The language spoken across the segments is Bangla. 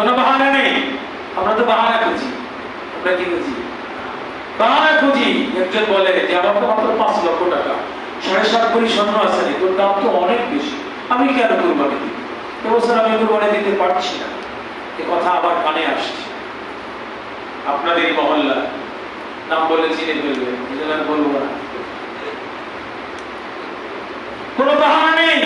কোনো বাহানা নেই। আমরা তো বাহানা খুঁজি। আমরা কি খুঁজি? বাহানা খুঁজি। একজন বলে যে, আমার তো মাত্র পাঁচ লক্ষ টাকা। সাড়ে সাত কোটি স্বর্ণ আছে তোর দাম তো অনেক বেশি। আমি কেন দিই এবছর আমি দিতে পারছি না। এ কথা আবার কানে আসছে। আপনাদের মহল্লা নাম বলে চিনে আমি বলব না। কোনো বাহানা নেই।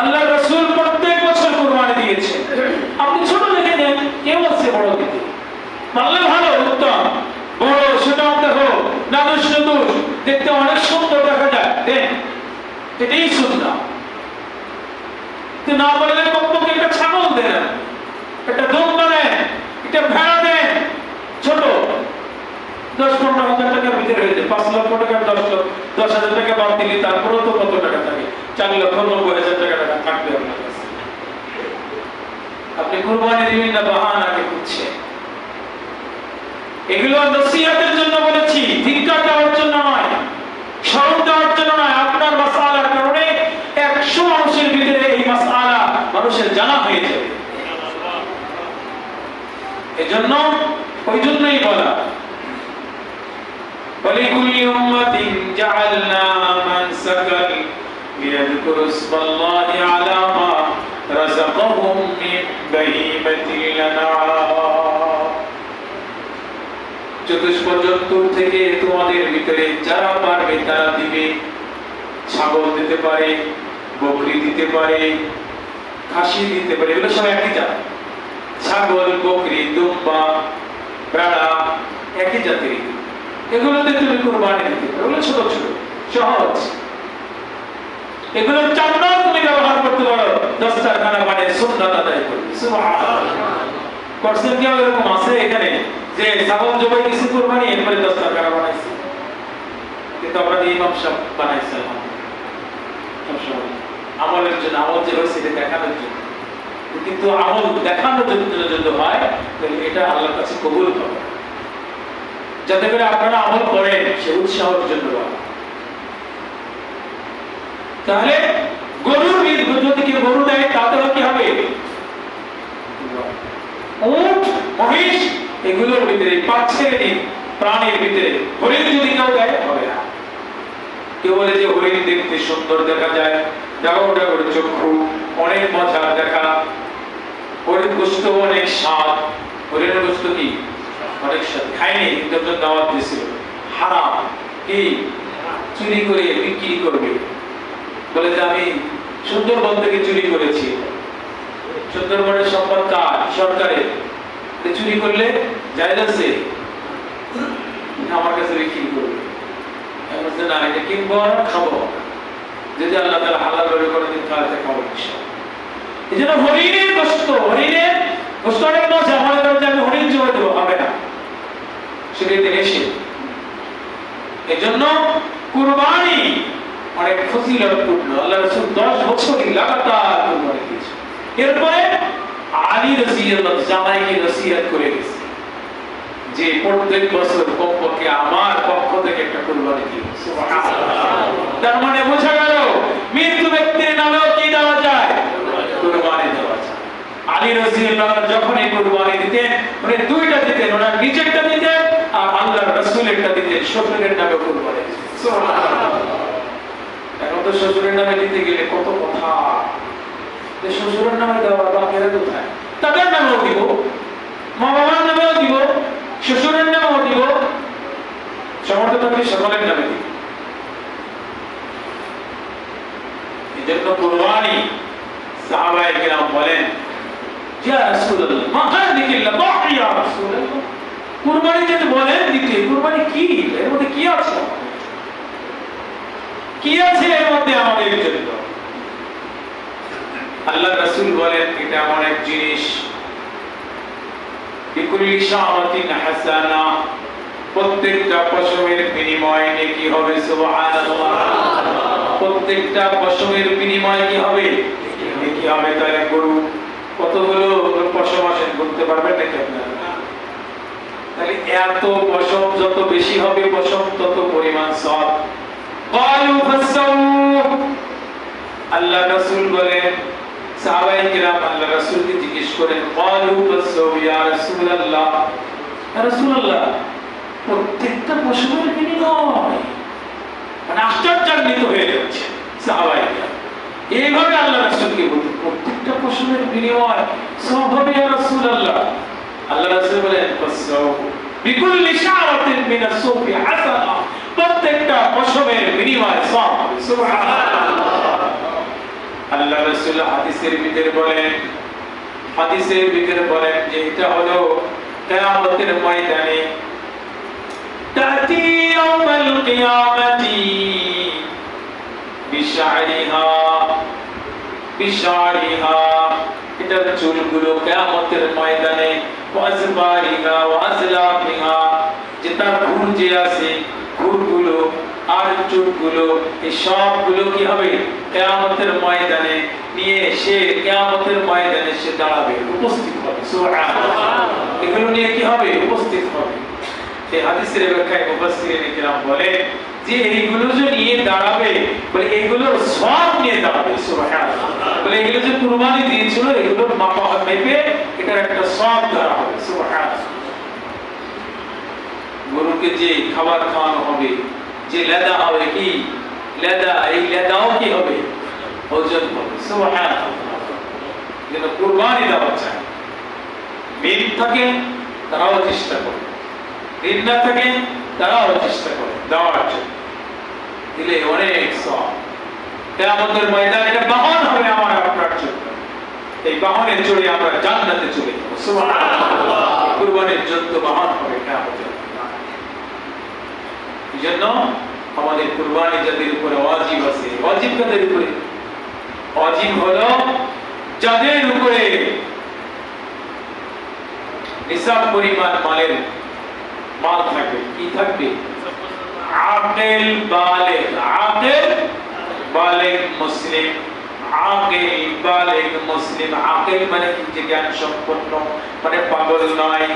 আল্লাহ রসুল প্রত্যেক বছর কোরবানি দিয়েছে আপনি ছোট দেখে নেন কেউ আছে বড় দিতে মানলে ভালো উত্তম বড় সুনাম দেখো নাদুস নদুস দেখতে অনেক সুন্দর দেখা যায়। দেন এটাই সুন্দর। না বললে কমপক্ষে একটা ছাগল দেন একটা দুম্বা দেন একটা ভেড়া দেন ছোট। দশ পনেরো হাজার টাকার ভিতরে হয়ে যায়। পাঁচ লক্ষ টাকা, দশ লক্ষ, দশ হাজার টাকা বাদ দিলে, তারপরেও তো কত টাকা থাকে? চার লক্ষ, নব্বই হাজার টাকা টাকা থাকবে আপনি কুরবানি দিবেন না বাহানাকে খুঁজছে এগুলো নসিহাতের জন্য বলেছি ধিক্কার দেওয়ার জন্য নয়। স্মরণ দেওয়ার জন্য নয় আপনার মাসালার কারণে একশো মানুষের ভিতরে এই মাসালা মানুষের জানা হয়ে যাবে এজন্য ওই জন্যই বলা ولكل أمة جعلنا منسكا ليذكروا اسم الله على ما رزقهم من بهيمة الأنعام চতুষ্পর্যন্তর থেকে তোমাদের ভিতরে যারা পারবে তারা দিবে। ছাগল দিতে পারে, বকরি দিতে পারে, খাসি দিতে পারে, এগুলো সব একই জাত। ছাগল, বকরি, দুম্বা, বেড়া একই জাতের এগুলোতে তুমি কোরবানি দিতে পারো, এগুলো ছোট ছোট, সহজ। এগুলোর চামড়াও তুমি ব্যবহার করতে পারো। দশটার খানা বানিয়ে সুন্দর আদায় করবে। করছেন কেউ এরকম আছে এখানে যে ছাগল জবাই কিছু কোরবানি, এরপরে দশটা খানা বানাইছে। কিন্তু আমরা ইমাম সাহেব বানাইছে আমলের জন্য, আমল যে হয়েছে এটা দেখানোর জন্য। কিন্তু আমল দেখানোর জন্য যদি হয়, তাহলে এটা আল্লাহর কাছে কবুল হবে। যাতে করে আপনারা আমল করেন, সে উৎসাহের জন্য। তাহলে গরুর ঈদ কেউ গরু দেয় তাতেও কি হবে উট, মহিষ, এগুলোর ভিতরে পাঁচ দিন প্রাণীর ভিতরে। হরিণ যদি কেউ দেয়, হবে না। কেউ বলে যে হরিণ দেখতে সুন্দর দেখা যায়। ডাগর ডাগর চক্ষু, অনেক মজার দেখা। হরিণ গোস্ত অনেক স্বাদ। হরিণের গোস্ত কি? অনেক স্বাদ। খায়নি, কিন্তু একজন দাওয়াত দিয়েছিল। হারাম। কি? চুরি করে বিক্রি করবে। বলে যে আমি সুন্দরবন থেকে চুরি করেছি। সুন্দরবনের সম্পদ কার? সরকারের। চুরি করলে যায় যাচ্ছে আমার কাছে বিক্রি করবে। না, এটা কিনবো আর খাব। যদি আল্লাহ তালা হালাল ভাবে করে দিন, তাহলে খাব এই জন্য হরিণের গোস্ত হরিণের গোস্ত অনেক মনে করেন যে আমি হরিণ দেবো হবে না। এসে এই জন্য কুরবানি অনেক ফজিলত পূর্ণ। আল্লাহ রসুল দশ বছরই লাগাতার কুরবানি এরপরে আলী রসিয়ত জামাইকে নসিহত করে গেছে যে প্রত্যেক বছর কমপক্ষে আমার পক্ষ থেকে একটা কুরবানি দিও তার মানে বোঝা গেল মৃত্যু ব্যক্তির নামেও কি দেওয়া যায়? কুরবানি। দেওয়া যায়। আলী যখন এই কুরবানি দিতেন উনি দুইটা দিতেন ওনার নিজেরটা দিতেন আর আল্লাহ রসুলেরটা দিতেন। শ্বশুরের নামে কুরবানি। এখন তো শ্বশুরের নামে দিতে গেলে কত কথা। যে শ্বশুরের নামে দেওয়া বাকিরা কোথায় তাদের নামেও দিব মা বাবার নামেও দিব, শ্বশুরের নামেও দিব সমর্থ থাকলে সকলের নামে দিব। এই জন্য কুরবানি সাহাবায়ে কিরাম বলেন, ইয়া রাসূলুল্লাহ, মা হাদিহি আল্লাহ ইয়া রাসূলুল্লাহ। কুরবানি যদি বলেন দিতে, কুরবানি কি? এর মধ্যে কি আছে? কি আছে এর মধ্যে আমাদের জন্য? আল্লাহ রাসুল বলেন, এটা এমন এক জিনিস। হাসানা। প্রত্যেকটা পশমের বিনিময়ে নেকি হবে প্রত্যেকটা পশমের বিনিময়ে কি হবে? নেকি হবে তাহলে গরু। কতগুলো পশম আসেন করতে পারবেন নাকি আপনারা? তাহলে এত পশম, যত বেশি হবে পশম, তত পরিমাণ সব আল্লাহ রাসুল বলেন সাহাবায়ে কিরাম আল্লাহ রাসূলকে জিজ্ঞেস করেন ক্বালু বাসু ইয়া রাসূলুল্লাহ? রাসূলুল্লাহ, প্রত্যেকটা পশমের বিনিময় মানে আশ্চর্যান্বিত হয়ে যাচ্ছে সাহাবাইরা এইভাবে আল্লাহ রাসূলকে বলতেন, প্রত্যেকটা পশমের বিনিময় সব হবে ইয়া রাসূলুল্লাহ। আল্লাহ রাসূল বলেন বাসু বিকুল্লি শাআরাতিন মিনাস সুফি হাসানা। প্রত্যেকটা পশমের বিনিময় সব সুবহানাল্লাহ। আল্লাহ রাসূল হাদিসের ভিতরে বলেন, হাদিসের ভিতরে বলেন যে এটা হলো কিয়ামতের ময়দানে। তাতি ইয়াউমাল কিয়ামাতি বিশারিহা বিশারিহা এটার চুলগুলো কিয়ামতের ময়দানে ওয়াজবারিহা ওয়াজলাফিহা যে তার ঘুর যে আছে, ঘুরগুলো আর চুলগুলো এই সবগুলো কি হবে? কেয়ামতের ময়দানে নিয়ে সে কেয়ামতের ময়দানে সে দাঁড়াবে, উপস্থিত হবে। সুবহানাল্লাহ। এগুলো নিয়ে কি হবে? উপস্থিত হবে। এই হাদিসের ব্যাখ্যায় মুফাসসিরিন কিরাম বলে যে এইগুলো যে নিয়ে দাঁড়াবে, বলে এগুলো সব নিয়ে দাঁড়াবে, সুবহানাল্লাহ। বলে এগুলো যে কুরবানি দিয়েছিল এগুলোর মাপা মেপে এটার একটা সব ধরা হবে, সুবহানাল্লাহ। গরুকে যে খাবার খাওয়ানো হবে যে লেদা হবে কি? লেদা, এই লেদাও কি হবে? ওজন হবে। যেন কুরবানি দেওয়া চায় মিল থাকে, তারাও চেষ্টা করে। ঋণ না থাকে, তারাও চেষ্টা করে দেওয়ার জন্য। দিলে অনেক সব আমাদের ময়দান এটা বাহন হবে আমার, আপনার জন্য। এই বাহনে চড়ে আমরা জান্নাতে চলে যাব। সুবহানাল্লাহ। কুরবানির জন্য বাহন হবে আমাদের জন্য আমাদের কুরবানি যাদের উপরে ওয়াজিব আছে। ওয়াজিব কাদের উপরে? ওয়াজিব হলো যাদের উপরে নিসাব পরিমাণ মালের মাল থাকবে কি থাকবে? মুসলিম, আকেল বালেগ মুসলিম। আকেল মানে কি? যে জ্ঞান সম্পন্ন মানে পাগল নয়।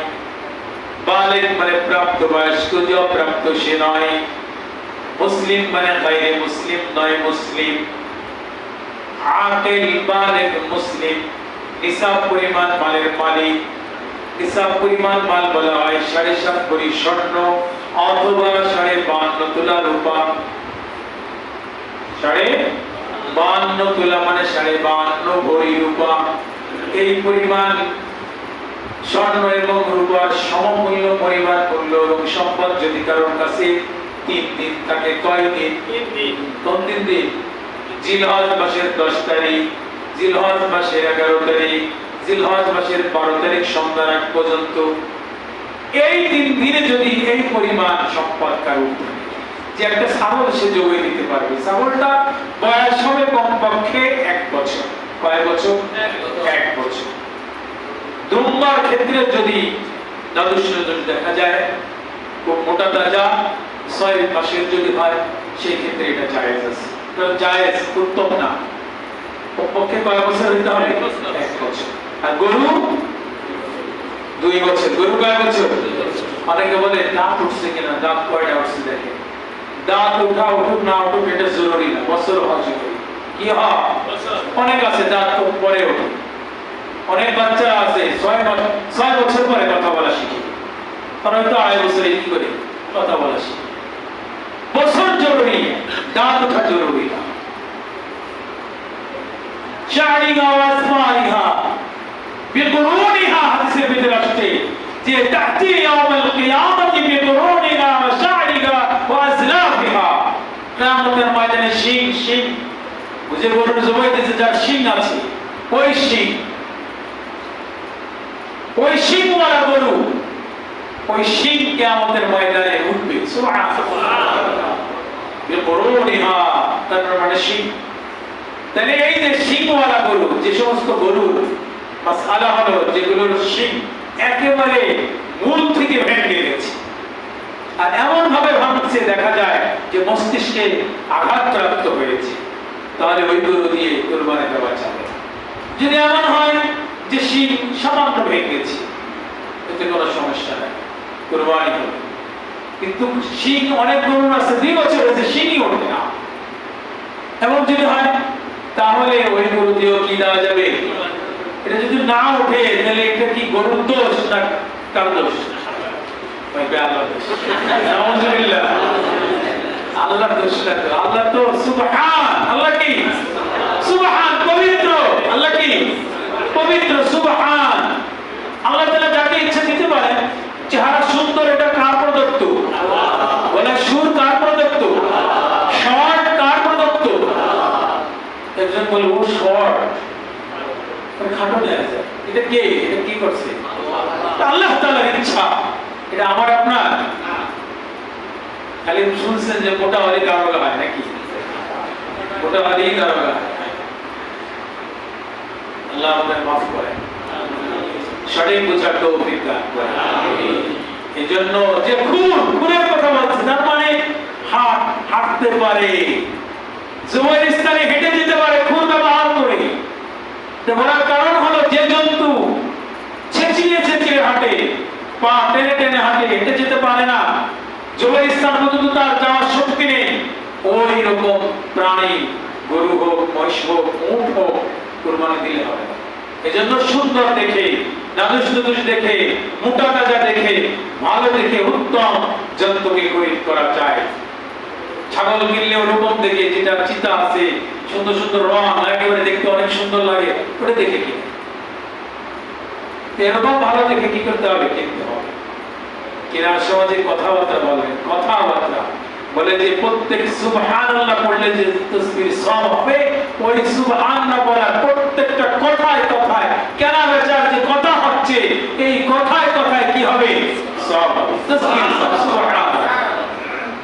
বালেগ মানে প্রাপ্ত বয়স্ক যে অপ্রাপ্ত সে নয়। মুসলিম মানে বাইরে মুসলিম, নয় মুসলিম। আকেল বালেগ মুসলিম। নিসাব পরিমাণ মালের মালিক। নিসাব পরিমাণ মাল বলা হয় সাড়ে সাত ভরি স্বর্ণ অথবা সাড়ে বান্ন তোলা রূপা। সাড়ে বান্ন তোলা মানে সাড়ে বান্ন ভরি রূপা। এই পরিমাণ স্বর্ণ এবং রূপার সমমূল্য পরিমাণ মূল্য এবং সম্পদ যদি কারোর কাছে তিন দিন থাকে কয় দিন? কোন তিন দিন? জিলহজ মাসের দশ তারিখ জিলহজ মাসের এগারো তারিখ জিলহজ মাসের বারো তারিখ সন্ধ্যা পর্যন্ত। এই তিন দিনে যদি এই পরিমাণ সম্পদ কারও যে একটা ছাগল সে জোগাই দিতে পারবে। ছাগলটা বয়স হবে কমপক্ষে এক বছর। কয় বছর। এক বছর। দুম্বার ক্ষেত্রে যদি দ্বাদশ যদি দেখা যায় খুব মোটা তাজা ছয় মাসের যদি হয় সেই ক্ষেত্রে এটা জায়েজ আছে। জায়েজ উত্তম না। পক্ষে কয় বছর হইতে হবে? এক বছর। আর গরু? দুই বছর। গরু কয় বছর? অনেকে বলে দাঁত উঠছে কিনা? দাঁত কয়টা উঠছে দেখে? দাঁত উঠা উঠুক না উঠুক এটা জরুরি না। বছর হওয়া জরুরি। কি হয়? অনেক আছে দাঁত খুব পরে ওঠে অনেক বাচ্চা আছে, ছয় মাস ছয় বছর পরে কথা বলা শিখে। তারা হয়তো আড়াই বছরে কি করে কথা বলা শিখে। বছর জরুরি, দাঁত ওঠা জরুরি না। শাড়িগা ওয়াসমাইহা বিকুরুনিহা হাদিসের ভিতরে আসছে যে তাতি ইয়াউমাল কিয়ামতি বিকুরুনিহা ওয়া শাড়িগা ওয়া আজলাফিহা কিয়ামতের ময়দানে শিং শিং। বুঝে গরুর জবাই দিতে যার শিং আছে, ওই শিং। ওই শিংওয়ালা গরু ওই শিং কিয়ামতের ময়দানে উঠবে। মানে শিং তাহলে এই যে শিংওয়ালা গরু যে সমস্ত গরু মাসালা হলো যেগুলোর শিং একেবারে মূল থেকে ভেঙে গেছে। আর এমন ভাবে ভাঙছে, দেখা যায় যে মস্তিষ্কে আঘাতপ্রাপ্ত হয়েছে। তাহলে ওই গরু দিয়ে কোরবানি দেওয়া যাবে যদি এমন হয় যে শিং সামান্য ভেঙে গেছে এতে কোনো সমস্যা নাই, কোরবানি হবে। কিন্তু শিং অনেক গরুর আছে দুই বছর হয়েছে শিংই ওঠে না। এবং যদি হয়, তাহলে ওই গরু দিয়েও কি দেওয়া যাবে? এটা যদি না ওঠে, তাহলে এটা কি গরুর দোষ না কার দোষ? দোষ। আল্লাহ তো সুবহান। আল্লাহ কি? সুবহান, পবিত্র। আল্লাহ কি? পবিত্র, সুবহান। আল্লাহ তাআলা যাকে ইচ্ছা দিতে পারেন চেহারা সুন্দর, এটা কার প্রদত্ত? বলে, সুর কার প্রদত্ত? শর্ট কার প্রদত্ত? একজন বলে, ও শর্ট। খাটো আছে এটা কে? এটা কি করছে? আল্লাহ তাআলার ইচ্ছা। এটা আমার, আপনার? খালি শুনছেন যে মোটা হলে দারোগা হয় নাকি? মোটা হলেই দারোগা হয়। আল্লাহ আমাদের মাফ করে। সঠিক করে। এই জন্য যে খুন, খুনের কথা বলছে, তার মানে হাট হাঁটতে পারে, জুমাইর স্থানে হেঁটে যেতে পারে, খুন ব্যবহার করে। বলার কারণ হলো যে জন্তু ছেঁচিয়ে ছেঁচিয়ে হাঁটে, পা টেনে টেনে হাঁটে, হেঁটে যেতে পারে না। জুমাইর স্থান পর্যন্ত তার যাওয়ার শক্তি নেই। ওই রকম প্রাণী, গরু হোক, মহিষ হোক উঠ হোক কুরবানি দিলে হবে। এজন্য সুন্দর দেখে নাদুস নুদুস দেখে, মোটা তাজা দেখে, ভালো দেখে, উত্তম জন্তুকে খরিদ করা যায় ছাগল কিনলে ওরকম দেখে, যেটা চিতা আছে, সুন্দর সুন্দর রং, একেবারে দেখতে অনেক সুন্দর লাগে, ওটা দেখে কিনে। এরকম ভালো দেখে কি করতে হবে? কিনতে হবে। কেনার সময় যে কথাবার্তা বলেন, কথাবার্তা। বলে যে প্রত্যেক সুবহানাল্লাহ পড়লে যে তসবির সব হবে, ওই সুবহানাল্লাহ বলা প্রত্যেকটা কথায় কথায় কেনা বেচার যে কথা হচ্ছে, এই কথায় কথায় কি হবে? তসবির সব সুবহানাল্লাহ।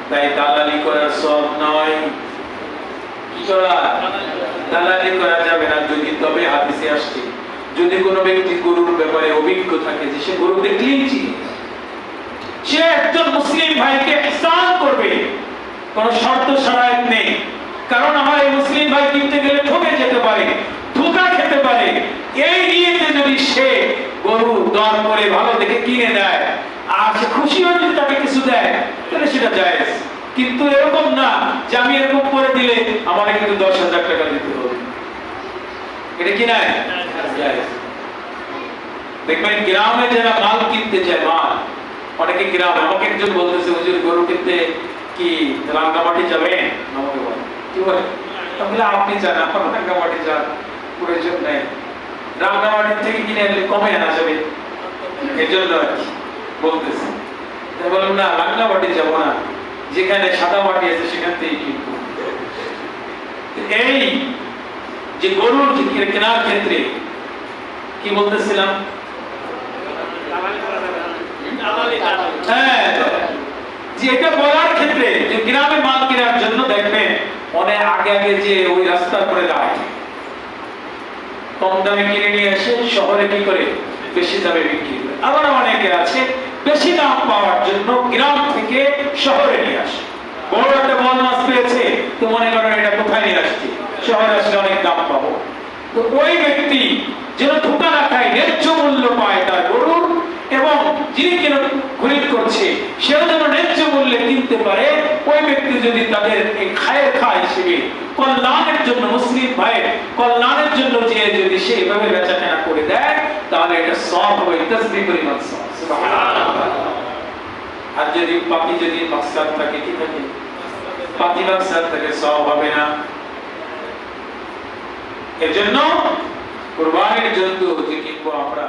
তাই দালালি করার সব নয়। কি করা? দালালি করা যাবে না। যদি তবে হাদিসে আসছে, যদি কোনো ব্যক্তি গরুর ব্যাপারে অভিজ্ঞ থাকে যে সে গরু দেখলেই চিনে, সে একজন মুসলিম ভাইকে ইহসান করবে। কোন শর্ত সারায়ত নেই। কারণ আমার এই মুসলিম ভাই কিনতে গেলে ঠকে যেতে পারে, ধোকা খেতে পারে। এই নিয়েতে যদি সে গরু দর করে ভালো দেখে কিনে দেয় আর সে খুশি হয়ে যদি তাকে কিছু দেয়, তাহলে সেটা জায়েজ। কিন্তু এরকম না যে আমি এরকম করে দিলে আমাকে কিন্তু দশ হাজার টাকা দিতে হবে। এটা কি নাই? দেখবেন গ্রামে যারা মাল কিনতে চায়, মাল, অনেকে গ্রামে আমাকে একজন বলতেছে, হুজুর, গরু কিনতে কি রাঙ্গামাটি যাবেন আমাকে বলে কি বলে আমি বললাম, আপনি যান আমার রাঙ্গামাটি যান প্রয়োজন নেই রাঙ্গামাটি থেকে কিনে আনলে কমে আনা যাবে এর জন্য বলতেছে তাই বললাম না রাঙ্গামাটি যাব না যেখানে সাদা মাটি আছে সেখান থেকেই কিনবো এই যে গরুর কেনার ক্ষেত্রে কি বলতেছিলাম হ্যাঁ যে এটা বলার ক্ষেত্রে যে গ্রামে মাল কেনার জন্য দেখবেন অনেক আগে আগে যে ওই করে যায় কম দামে কিনে নিয়ে শহরে কি করে? বেশি দামে বিক্রি করে। আবার অনেকে আছে বেশি দাম পাওয়ার জন্য গ্রাম থেকে শহরে নিয়ে আসে। বড় একটা বল মাছ পেয়েছে, তো মনে এটা কোথায় নিয়ে আসছে? শহরে আসলে অনেক দাম পাবো। তো ওই ব্যক্তি যেন ধোকা না খায়, ন্যায্য মূল্য পায় তার গরুর এবং যিনি কেন খরিদ করছে, সেও যেন ন্যায্য মূল্যে কিনতে পারে, ওই ব্যক্তি যদি তাদের এই খায়ের খা হিসেবে কল্যাণের জন্য, মুসলিম ভাইয়ের কল্যাণের জন্য যে যদি সে এভাবে বেচা কেনা করে দেয়, তাহলে এটা সব হবে তসবি পরিমাণ সব আর যদি পাতি যদি মাকসাদ থাকে, কি থাকে? পাতি মাকসাদ থাকে সব হবে না। এর জন্য কোরবানির জন্তু যে কিনবো আমরা